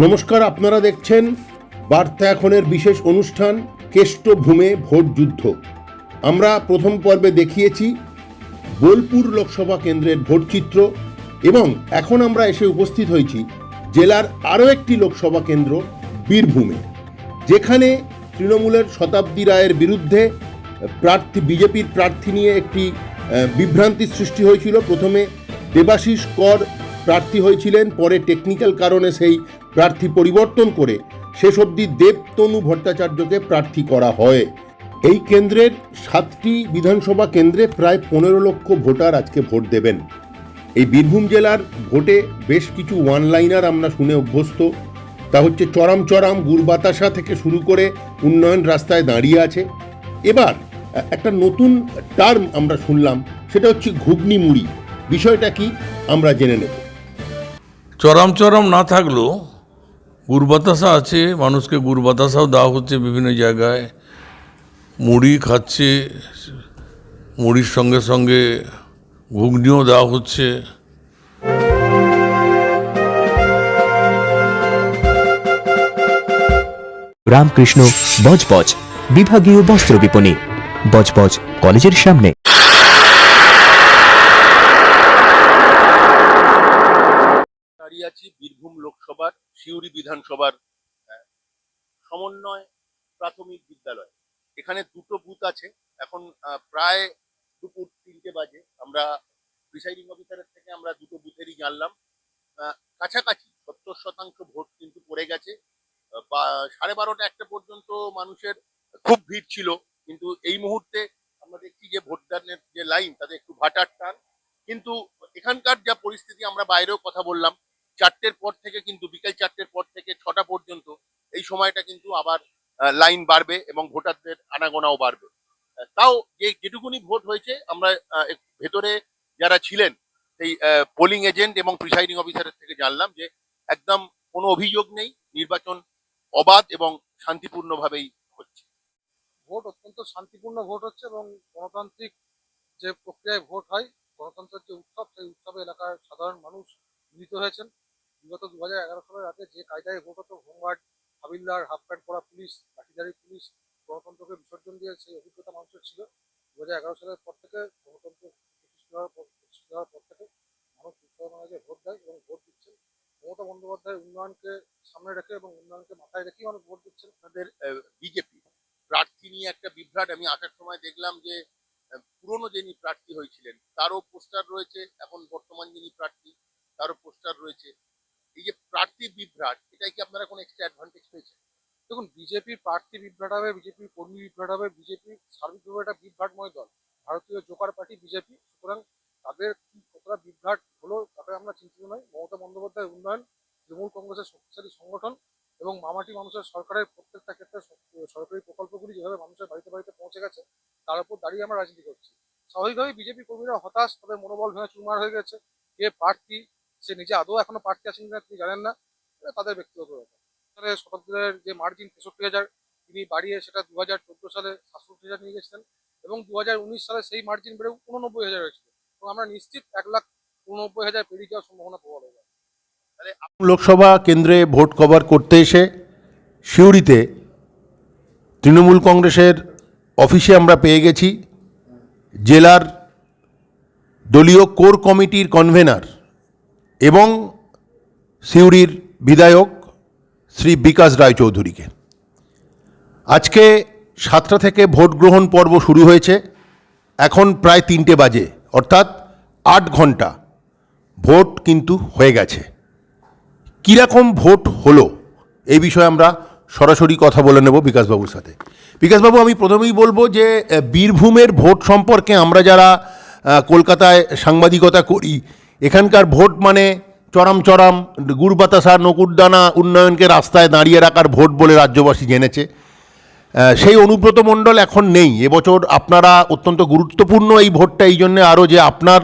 নমস্কার, আপনারা দেখছেন বার্তা এখনের বিশেষ অনুষ্ঠান কেষ্টভূমে ভোট যুদ্ধ। আমরা প্রথম পর্বে দেখিয়েছি বোলপুর লোকসভা কেন্দ্রের ভোটচিত্র এবং এখন আমরা এসে উপস্থিত হয়েছি জেলার আরও একটি লোকসভা কেন্দ্র, বীরভূমে, যেখানে তৃণমূলের শতাব্দী রায়ের বিরুদ্ধে প্রার্থী, বিজেপির প্রার্থী নিয়ে একটি বিভ্রান্তির সৃষ্টি হয়েছিল। প্রথমে দেবাশিস কর প্রার্থী হয়েছিলেন, পরে টেকনিক্যাল কারণে সেই প্রার্থী পরিবর্তন করে শেষ অবধি দেবতনু ভট্টাচার্যকে প্রার্থী করা হয়। এই কেন্দ্রের সাতটি বিধানসভা কেন্দ্রে প্রায় পনেরো লক্ষ ভোটার আজকে ভোট দেবেন। এই বীরভূম জেলার ভোটে বেশ কিছু ওয়ান লাইনার আমরা শুনে অভ্যস্ত। তা হচ্ছে চরম চরম গুড় বাতাসা থেকে শুরু করে উন্নয়ন রাস্তায় দাঁড়িয়ে আছে। এবার একটা নতুন টার্ম আমরা শুনলাম, সেটা হচ্ছে ঘুগনি মুড়ি। বিষয়টা কি? আমরা জেনে নেব। চরম চরম না থাকলেও গুড় বাতাসা আছে, মানুষকে গুড় বাতাসাও দেওয়া হচ্ছে বিভিন্ন জায়গায়। মুড়ি খাচ্ছে, মুড়ির সঙ্গে সঙ্গে ঘুগনিও দেওয়া হচ্ছে। রামকৃষ্ণ বজবজ, বিভাগীয় বস্ত্র বিপণী, বজবজ কলেজের সামনে দাঁড়িয়ে আছি বীরভূম লোকসভার সিউড়ি বিধানসভার সমন্বয় প্রাথমিক বিদ্যালয়। এখানে দুটো বুথ আছে। এখন প্রায় দুপুর তিনটে বাজে। আমরা প্রিসাইডিং অফিসারের থেকে আমরা দুটো বুথেরই জানলাম। কাছাকাছি সত্তর শতাংশ ভোট কিন্তু পড়ে গেছে। বা, সাড়ে বারোটা একটা পর্যন্ত মানুষের খুব ভিড় ছিল। কিন্তু এই মুহূর্তে আমরা দেখছি যে ভোটদানের যে লাইন তাদের একটু ভাটার টান। কিন্তু এখানকার যা পরিস্থিতি, আমরা বাইরেও কথা বললাম। চারটের পর থেকে কিন্তু, বিকেল চারটের পর থেকে ছটা পর্যন্ত এই সময়টা কিন্তু আবার লাইন বাড়বে এবং ভোটারদের আনাগোনাও বাড়বে। তাও যে যেটুকুনি ভোট হয়েছে, আমরা ভেতরে যারা ছিলেন, সেই পোলিং এজেন্ট এবং প্রিসাইডিং অফিসারের থেকে জানলাম যে একদম কোনো অভিযোগ নেই, নির্বাচন অবাধ এবং শান্তিপূর্ণভাবেই হচ্ছে। ভোট অত্যন্ত শান্তিপূর্ণ ভোট হচ্ছে এবং গণতান্ত্রিক যে প্রক্রিয়ায় ভোট হয়, গণতন্ত্রের যে উৎসব, সেই উৎসবে এলাকার সাধারণ মানুষ মিলিত হয়েছেন। বিগত দু হাজার এগারো সালের আগে যে কায়দায় হতো হোমগার্ড হাবিলদার হাফ প্যান্ট পরা পুলিশ, লাঠিধারী পুলিশ, গণতন্ত্রকে বিসর্জন দিয়ে সেই অভিজ্ঞতা মানুষের ছিল। দু হাজার এগারো সালের পর থেকে গণতন্ত্র প্রতিষ্ঠিত হওয়ার পর প্রতিষ্ঠিত হওয়ার পর থেকে মানুষ উৎসব ভোট দেয় এবং ভোট দিচ্ছেন। মমতা বন্দ্যোপাধ্যায় উন্নয়নকে সামনে রেখে এবং উন্নয়নকে মাথায় রেখেই মানুষ ভোট দিচ্ছেন। আপনাদের বিজেপি প্রার্থী নিয়ে একটা বিভ্রাট আমি আসার সময় দেখলাম যে পুরনো যিনি প্রার্থী হয়েছিলেন, তারও পোস্টার রয়েছে, এখন বর্তমান যিনি প্রার্থী, তারও পোস্টার রয়েছে। এই যে প্রার্থী বিভ্রাট এটাই কি আপনারা কোনো এক্সট্রা অ্যাডভান্টেজ পেয়েছেন? দেখুন, বিজেপির প্রার্থী বিভ্রাট হবে, বিজেপির কর্মী বিভ্রাট হবে, বিজেপি সার্বিকভাবে একটা বিভ্রাটময় দল। ভারতীয় জোকার পার্টি, বিজেপি, সুতরাং তাদের কতটা বিভ্রাট হলো, তাতে আমরা চিন্তিত নয় মমতা বন্দ্যোপাধ্যায় উন্নয়ন, তৃণমূল কংগ্রেসের শক্তিশালী সংগঠন এবং মামাটি মানুষের সরকারের প্রত্যেকটা ক্ষেত্রে সরকারি প্রকল্পগুলি যেভাবে মানুষের বাড়িতে বাড়িতে পৌঁছে গেছে, তার উপর দাঁড়িয়ে আমরা রাজনীতি করছি। স্বাভাবিকভাবেই বিজেপি কর্মীরা হতাশ তবে মনোবল ভেঙে চুরমার হয়ে গেছে। কে প্রার্থী সে নিজে আদৌ এখনও প্রার্থী আছেন কিনা তিনি জানেন না। তাদের ব্যক্তিগত ব্যাপার। সালে শতাব্দীর যে মার্জিন তেষট্টি হাজার তিনি বাড়িয়ে সেটা দু হাজার চোদ্দ সালে সাতষট্টি হাজার নিয়ে গেছিলেন এবং দু হাজার উনিশ সালে সেই মার্জিন বেড়ে উননব্বই হাজার হয়েছিল। এবং আমরা নিশ্চিত এক লাখ উননব্বই হাজার পেরিয়ে যাওয়ার সম্ভাবনা প্রবল হয়ে যাবে লোকসভা কেন্দ্রে ভোট কভার করতে এসে সিউড়িতে তৃণমূল কংগ্রেসের অফিসে আমরা পেয়ে গেছি। জেলার দলীয় কোর কমিটির কনভেনার এবং সিউড়ির বিধায়ক শ্রী বিকাশ রায়চৌধুরীকে। আজকে সাতটা থেকে ভোট গ্রহণ পর্ব শুরু হয়েছে। এখন প্রায় তিনটে বাজে, অর্থাৎ আট ঘণ্টা ভোট কিন্তু হয়ে গেছে। কীরকম ভোট হলো, এই বিষয়ে আমরা সরাসরি কথা বলে নেব বিকাশবাবুর সাথে। বিকাশবাবু, আমি প্রথমেই বলব যে, বীরভূমের ভোট সম্পর্কে আমরা যারা কলকাতায় সাংবাদিকতা করি এখানকার ভোট মানে চরম চরম গুড় বাতাসা নকুরদানা উন্নয়নকে রাস্তায় দাঁড়িয়ে রাখার ভোট বলে রাজ্যবাসী জেনেছে। সেই অনুব্রত মণ্ডল এখন নেই। এবছর আপনারা অত্যন্ত গুরুত্বপূর্ণ এই ভোটটা, এই জন্যে আরও যে আপনার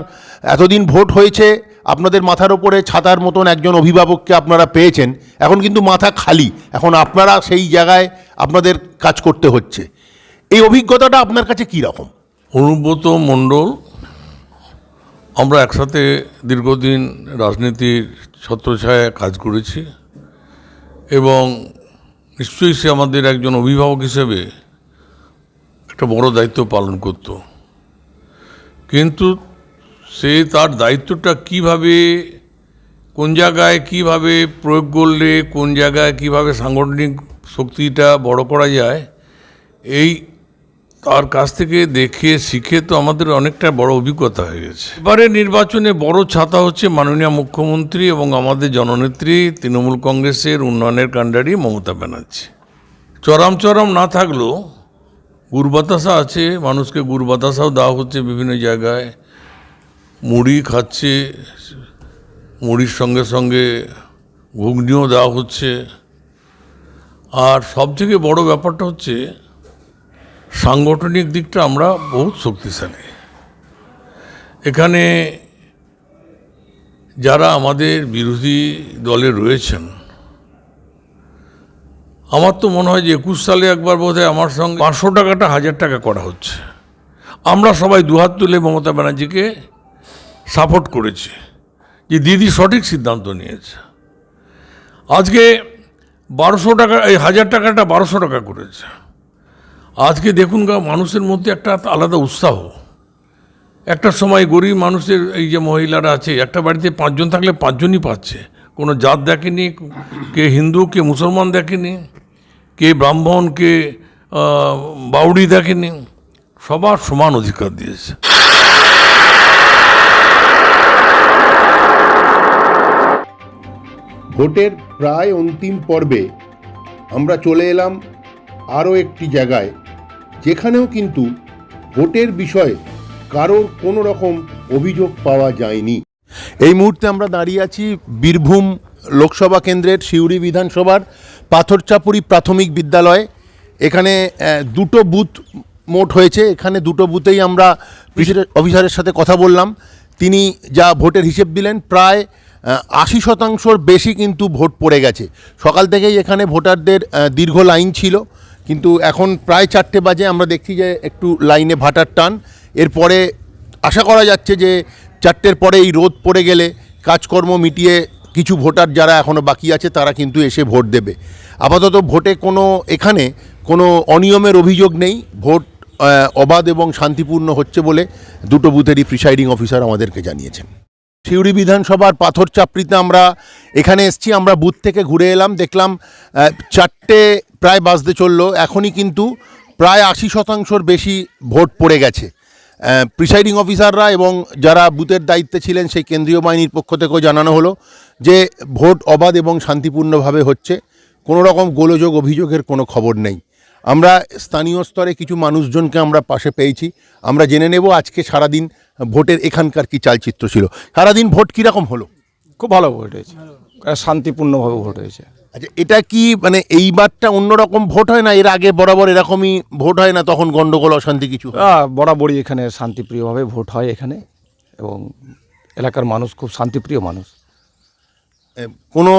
এতদিন ভোট হয়েছে, আপনাদের মাথার ওপরে ছাতার মতন একজন অভিভাবককে আপনারা পেয়েছেন। এখন কিন্তু মাথা খালি। এখন আপনারা সেই জায়গায় আপনাদের কাজ করতে হচ্ছে। এই অভিজ্ঞতাটা আপনার কাছে কী রকম অনুব্রত মণ্ডল আমরা একসাথে দীর্ঘদিন রাজনীতির ছত্রছায়ায় কাজ করেছি এবং নিশ্চয়ই সে আমাদের একজন অভিভাবক হিসেবে একটা বড় দায়িত্ব পালন করত। কিন্তু সে তার দায়িত্বটা কীভাবে, কোন জায়গায় কীভাবে প্রয়োগ করলে, কোন জায়গায় কীভাবে সাংগঠনিক শক্তিটা বড় করা যায়, এই তার কাছ থেকে দেখে শিখে তো আমাদের অনেকটা বড় অভিজ্ঞতা হয়ে গেছে। এবারে নির্বাচনে বড় ছাতা হচ্ছে মাননীয় মুখ্যমন্ত্রী এবং আমাদের জননেত্রী, তৃণমূল কংগ্রেসের উন্নয়নের কাণ্ডারি মমতা ব্যানার্জি। চরম চরম না থাকলেও গুড় বাতাসা আছে, মানুষকে গুড় বাতাসাও দেওয়া হচ্ছে বিভিন্ন জায়গায়। মুড়ি খাচ্ছে, মুড়ির সঙ্গে সঙ্গে ঘুগনিও দেওয়া হচ্ছে। আর সব থেকে বড় ব্যাপারটা হচ্ছে সাংগঠনিক দিকটা আমরা বহুত শক্তিশালী। এখানে যারা আমাদের বিরোধী দলে রয়েছেন, আমার তো মনে হয় যে একুশ সালে একবার বোধহয় আমার সঙ্গে পাঁচশো টাকাটা হাজার টাকা করা হচ্ছে। আমরা সবাই দুহাত তুলে মমতা ব্যানার্জিকে সাপোর্ট করেছি যে দিদি সঠিক সিদ্ধান্ত নিয়েছে। আজকে বারোশো টাকা, এই হাজার টাকাটা বারোশো টাকা করেছে। আজকে দেখুন গা, মানুষের মধ্যে একটা আলাদা উৎসাহ। একটা সময় গরিব মানুষের এই যে মহিলারা আছে, একটা বাড়িতে পাঁচজন থাকলে পাঁচজনই পাচ্ছে। কোনো জাত দেখেনি, কে হিন্দু, কে মুসলমান দেখেনি, কে ব্রাহ্মণ, কে বাউড়ি দেখেনি, সবার সমান অধিকার দিয়েছে। ভোটের প্রায় অন্তিম পর্বে আমরা চলে এলাম আরও একটি জায়গায়। যেখানেও কিন্তু ভোটের বিষয়ে কারোর কোনো রকম অভিযোগ পাওয়া যায়নি। এই মুহূর্তে আমরা দাঁড়িয়ে আছি বীরভূম লোকসভা কেন্দ্রের সিউড়ি বিধানসভার পাথরচাপুরি প্রাথমিক বিদ্যালয়ে। এখানে দুটো বুথ মোট হয়েছে। এখানে দুটো বুথেই আমরা অফিসারের সাথে কথা বললাম। তিনি যা ভোটের হিসেব দিলেন, প্রায় আশি শতাংশর বেশি কিন্তু ভোট পড়ে গেছে। সকাল থেকেই এখানে ভোটারদের দীর্ঘ লাইন ছিল। কিন্তু এখন প্রায় চারটে বাজে, আমরা দেখছি যে একটু লাইনে ভাটার টান। এরপরে আশা করা যাচ্ছে যে চারটের পরে এই রোদ পড়ে গেলে কাজকর্ম মিটিয়ে কিছু ভোটার যারা এখনও বাকি আছে, তারা কিন্তু এসে ভোট দেবে। আপাতত ভোটে কোনো, এখানে কোনো অনিয়মের অভিযোগ নেই। ভোট অবাধ এবং শান্তিপূর্ণ হচ্ছে বলে দুটো বুথেরই প্রিসাইডিং অফিসার আমাদেরকে জানিয়েছেন। সিউড়ি বিধানসভার পাথর চাপড়িতে আমরা এখানে এসছি, আমরা বুথ থেকে ঘুরে এলাম, দেখলাম চারটে প্রায় বাজতে চলল, এখনই কিন্তু প্রায় আশি শতাংশর বেশি ভোট পড়ে গেছে। প্রিসাইডিং অফিসাররা এবং যারা বুথের দায়িত্বে ছিলেন সেই কেন্দ্রীয় বাহিনীর পক্ষ থেকেও জানানো হলো যে ভোট অবাধ এবং শান্তিপূর্ণভাবে হচ্ছে, কোনো রকম গোলযোগ অভিযোগের কোনো খবর নেই। আমরা স্থানীয় স্তরে কিছু মানুষজনকে আমরা পাশে পেয়েছি, আমরা জেনে নেব আজকে সারাদিন ভোটের এখানকার কি চালচিত্র ছিল? সারাদিন ভোট কীরকম হলো? খুব ভালো ভোট হয়েছে। শান্তিপূর্ণভাবে ভোট হয়েছে। আচ্ছা এটা কি মানে এইবারটা অন্যরকম ভোট হয় না? এর আগে বরাবর এরকমই ভোট হয় না তখন গন্ডগোল অশান্তি কিছু হয়? বরাবরই এখানে শান্তিপ্রিয়ভাবে ভোট হয় এখানে এবং এলাকার মানুষ খুব শান্তিপ্রিয় মানুষ। কোনো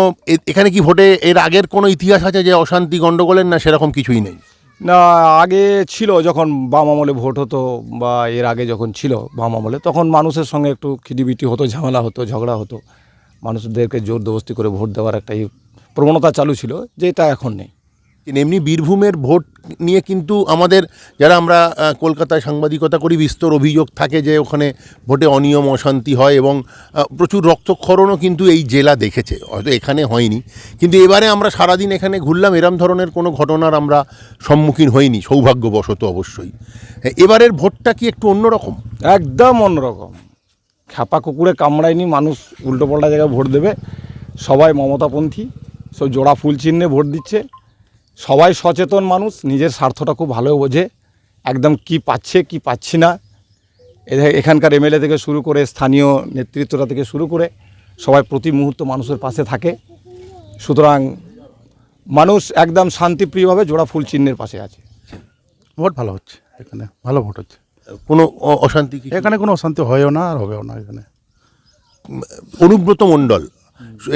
এখানে কি ভোটে এর আগের কোনো ইতিহাস আছে যে অশান্তি গন্ডগোলের না সেরকম কিছুই নেই? না, আগে ছিল যখন বাম আমলে ভোট হতো বা এর আগে যখন ছিল বাম আমলে, তখন মানুষের সঙ্গে একটু খিটিবিটি হতো, ঝামেলা হতো, ঝগড়া হতো। মানুষদেরকে জোর দোস্তি করে ভোট দেওয়ার একটা প্রবণতা চালু ছিল, যেটা এখন নেই। এমনি বীরভূমের ভোট নিয়ে কিন্তু আমাদের যারা আমরা কলকাতায় সাংবাদিকতা করি বিস্তর অভিযোগ থাকে যে ওখানে ভোটে অনিয়ম অশান্তি হয় এবং প্রচুর রক্তক্ষরণও কিন্তু এই জেলা দেখেছে। হয়তো এখানে হয়নি। কিন্তু এবারে আমরা সারাদিন এখানে ঘুরলাম এরম ধরনের কোনো ঘটনার আমরা সম্মুখীন হইনি সৌভাগ্যবশত অবশ্যই। হ্যাঁ, এবারের ভোটটা কি একটু অন্যরকম? একদম অন্যরকম। খ্যাপা কুকুরে কামড়ায়নি মানুষ উল্টোপাল্টা জায়গায় ভোট দেবে। সবাই মমতাপন্থী সব জোড়া ফুল চিহ্নে ভোট দিচ্ছে। সবাই সচেতন মানুষ নিজের স্বার্থটা খুব ভালো বোঝে একদম কি পাচ্ছে কি পাচ্ছি না। এখানকার এমএলএ থেকে শুরু করে স্থানীয় নেতৃত্বটা থেকে শুরু করে সবাই প্রতি মুহূর্ত মানুষের পাশে থাকে। সুতরাং মানুষ একদম শান্তিপ্রিয়ভাবে জোড়া ফুল চিহ্নের পাশে আছে। ভোট ভালো হচ্ছে এখানে ভালো ভোট হচ্ছে। কোনো অশান্তি এখানে কোনো অশান্তি হয়েও না আর হবেও না এখানে। অনুব্রত মণ্ডল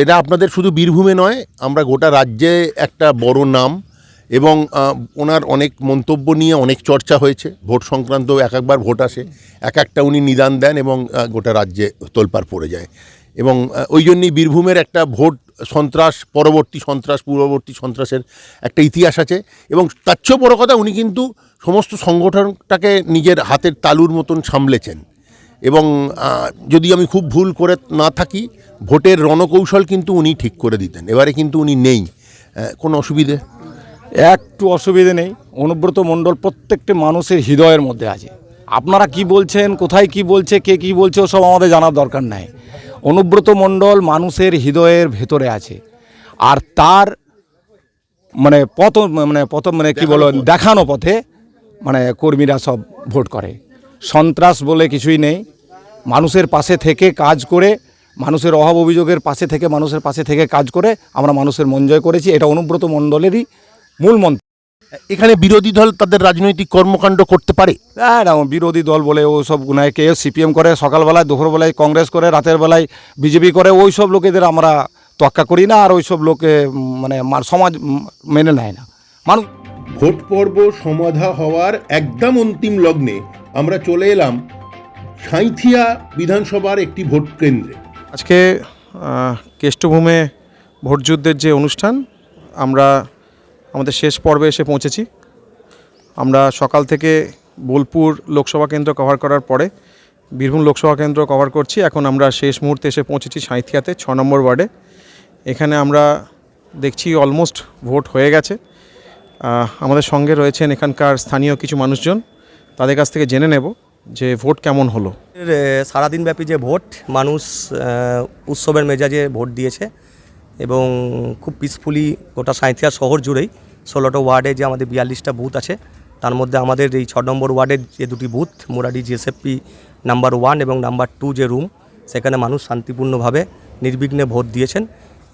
এটা আপনাদের শুধু বীরভূমে নয় আমরা গোটা রাজ্যে একটা বড় নাম এবং ওনার অনেক মন্তব্য নিয়ে অনেক চর্চা হয়েছে। ভোট সংক্রান্ত এক একবার ভোট আসে। এক একটা উনি নিদান দেন এবং গোটা রাজ্যে তোলপাড় পড়ে যায়। এবং ওই জন্যই বীরভূমের একটা ভোট সন্ত্রাস, পরবর্তী সন্ত্রাস, পূর্ববর্তী সন্ত্রাসের একটা ইতিহাস আছে। এবং তার চেয়েও বড় কথা, উনি কিন্তু সমস্ত সংগঠনটাকে নিজের হাতের তালুর মতন সামলেছেন। এবং যদি আমি খুব ভুল করে না থাকি, ভোটের রণকৌশল কিন্তু উনি ঠিক করে দিতেন। এবারে কিন্তু উনি নেই। কোনো অসুবিধে? একটু অসুবিধে নেই অনুব্রত মণ্ডল প্রত্যেকটি মানুষের হৃদয়ের মধ্যে আছে। আপনারা কি বলছেন কোথায় কি বলছে কে কি বলছে ওসব আমাদের জানার দরকার নাই। অনুব্রত মণ্ডল মানুষের হৃদয়ের ভেতরে আছে। আর তার মানে পত মানে পথ মানে কি বলো দেখানো পথে মানে কর্মীরা সব ভোট করে। সন্ত্রাস বলে কিছুই নেই। মানুষের পাশে থেকে কাজ করে মানুষের অভাব অভিযোগের পাশে থেকে মানুষের পাশে থেকে কাজ করে আমরা মানুষের মন জয় করেছি। এটা অনুব্রত মণ্ডলেরই মূল মন্ত্র। এখানে বিরোধী দল তাদের রাজনৈতিক কর্মকাণ্ড করতে পারে? না বিরোধী দল বলে ও সব গুনায় কে সিপিএম করে সকালবেলায় দুপুরবেলায় কংগ্রেস করে রাতের বেলায় বিজেপি করে ওই সব লোকেদের আমরা তোয়াক্কা করি না আর ওই সব লোকে মানে সমাজ মেনে নেয় না। মানুষ ভোট পর্ব সমাধা হওয়ার একদম অন্তিম লগ্নে আমরা চলে এলাম সাঁইথিয়া বিধানসভার একটি ভোট কেন্দ্রে। আজকে কেষ্টভূমে ভোটযুদ্ধের যে অনুষ্ঠান আমরা আমাদের শেষ পর্বে এসে পৌঁছেছি। আমরা সকাল থেকে বোলপুর লোকসভা কেন্দ্র কভার করার পরে বীরভূম লোকসভা কেন্দ্র কভার করছি। এখন আমরা শেষ মুহূর্তে এসে পৌঁছেছি সাঁইথিয়াতে, ছ নম্বর ওয়ার্ডে। এখানে আমরা দেখছি অলমোস্ট ভোট হয়ে গেছে। আমাদের সঙ্গে রয়েছেন এখানকার স্থানীয় কিছু মানুষজন। তাদের কাছ থেকে জেনে নেব যে ভোট কেমন হলো। সারাদিনব্যাপী যে ভোট মানুষ উৎসবের মেজাজে ভোট দিয়েছে। এবং খুব পিসফুলি গোটা সাঁইথিয়া শহর জুড়েই ষোলোটো ওয়ার্ডে যে আমাদের বিয়াল্লিশটা বুথ আছে, তার মধ্যে আমাদের এই ছ নম্বর ওয়ার্ডের যে দুটি booth Muradi GSFP number one এবং নাম্বার টু যে রুম সেখানে মানুষ শান্তিপূর্ণভাবে নির্বিঘ্নে ভোট দিয়েছেন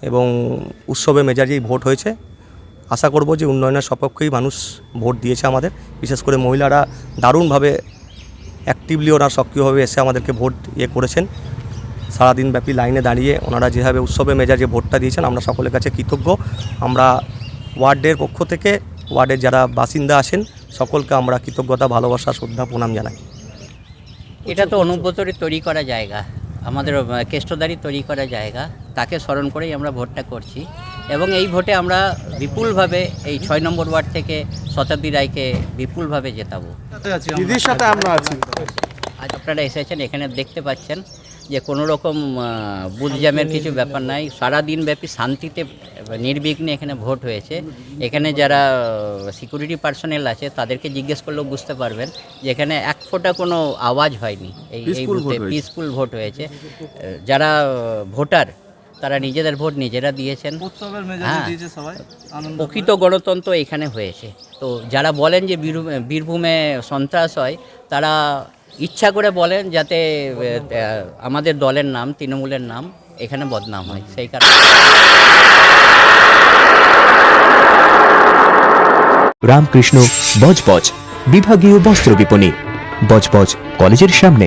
এবং উৎসবে মেজাজেই ভোট হয়েছে। আশা করব যে উন্নয়নের সপক্ষেই মানুষ ভোট দিয়েছে আমাদের, বিশেষ করে মহিলারা দারুণভাবে অ্যাক্টিভলি ওরা সক্রিয়ভাবে এসে আমাদেরকে ভোট ইয়ে করেছেন। সারাদিন ব্যাপী লাইনে দাঁড়িয়ে ওনারা যেভাবে উৎসবে মেজাজে ভোটটা দিয়েছেন আমরা সকলের কাছে কৃতজ্ঞ। আমরা ওয়ার্ডের পক্ষ থেকে ওয়ার্ডের যারা বাসিন্দা আছেন সকলকে আমরা কৃতজ্ঞতা ভালোবাসা শ্রদ্ধা প্রণাম জানাই। এটা তো অনুব্রতরই তৈরি করা জায়গা। আমাদের কেষ্টদারি তৈরি করা জায়গা। তাকে স্মরণ করেই আমরা ভোটটা করছি। এবং এই ভোটে আমরা বিপুলভাবে এই ছয় নম্বর ওয়ার্ড থেকে শতাব্দী রায়কে বিপুলভাবে জেতাবো। দিদির সাথে আমরা আছি। আজ আপনারা এসেছেন এখানে দেখতে পাচ্ছেন। যে কোনো রকম আহ, কিছু ব্যাপার নাই। সারা দিন ব্যাপী শান্তিতে নির্বিঘ্নে এখানে ভোট হয়েছে। এখানে যারা সিকিউরিটি পার্সোনেল আছে তাদেরকে জিজ্ঞেস করলেও বুঝতে পারবেন যে এখানে এক ফোঁটা কোনো আওয়াজ হয়নি। এই এই বুথে পিসফুল ভোট হয়েছে। যারা ভোটার তারা নিজেদের ভোট নিজেরা দিয়েছেন। হ্যাঁ। প্রকৃত গণতন্ত্র এখানে হয়েছে। তো যারা বলেন যে বীরভূ- বীরভূমে সন্ত্রাস হয় তারা ইচ্ছা করে বলেন যাতে আমাদের দলের নাম, তৃণমূলের নাম এখানে বদনাম হয়, সেই কারণে। রামকৃষ্ণ, বজবজ, বিভাগীয় বস্ত্র বিপণী, বজবজ কলেজের সামনে।